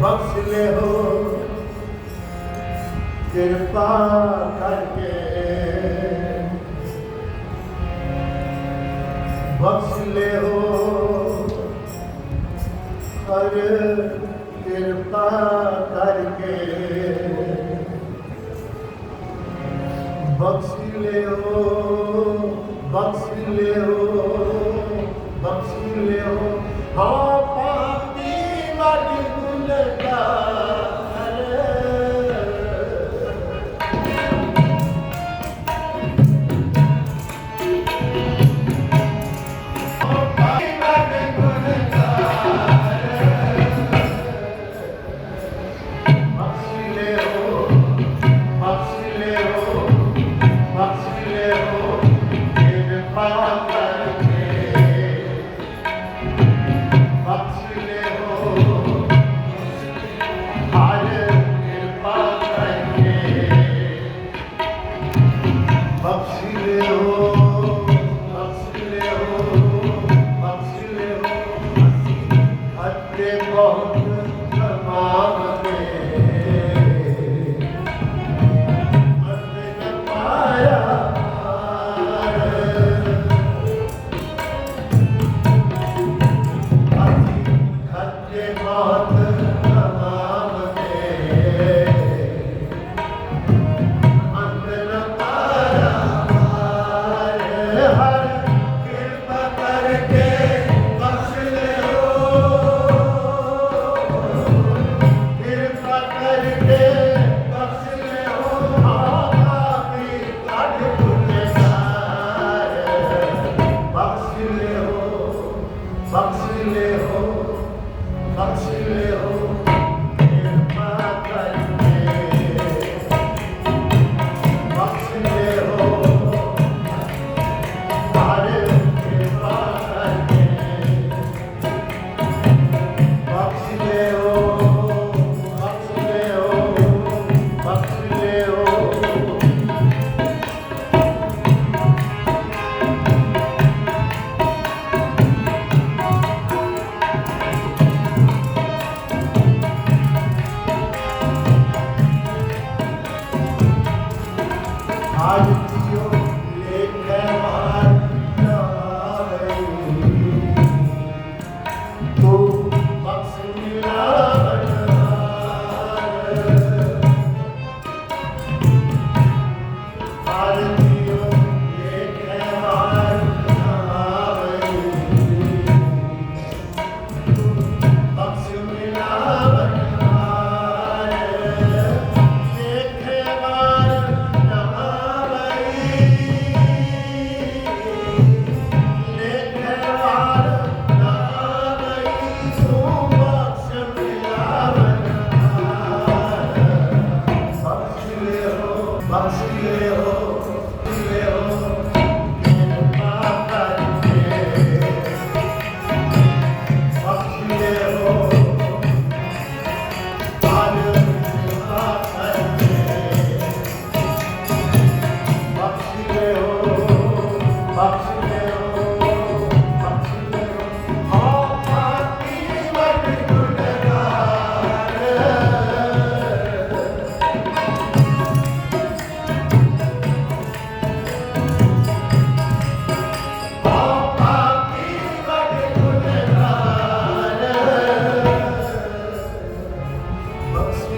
ਬਖਸ਼ ਲੈ ਹੋ। ਕਿਰਪਾ ਕਰਕੇ। ਬਖਸ਼ ਲੈ ਹੋ। ਕਿਰਪਾ ਕਰਕੇ। ਬਖਸ਼ ਲੈ ਹੋ। ਬਖਸ਼ ਲੈ ਹੋ। ਬਖਸ਼ rádio.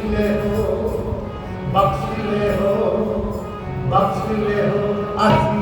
লে হো বক্স লে হো বক্স লে হো আসি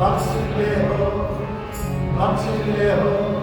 박수를 내어 박수를 내어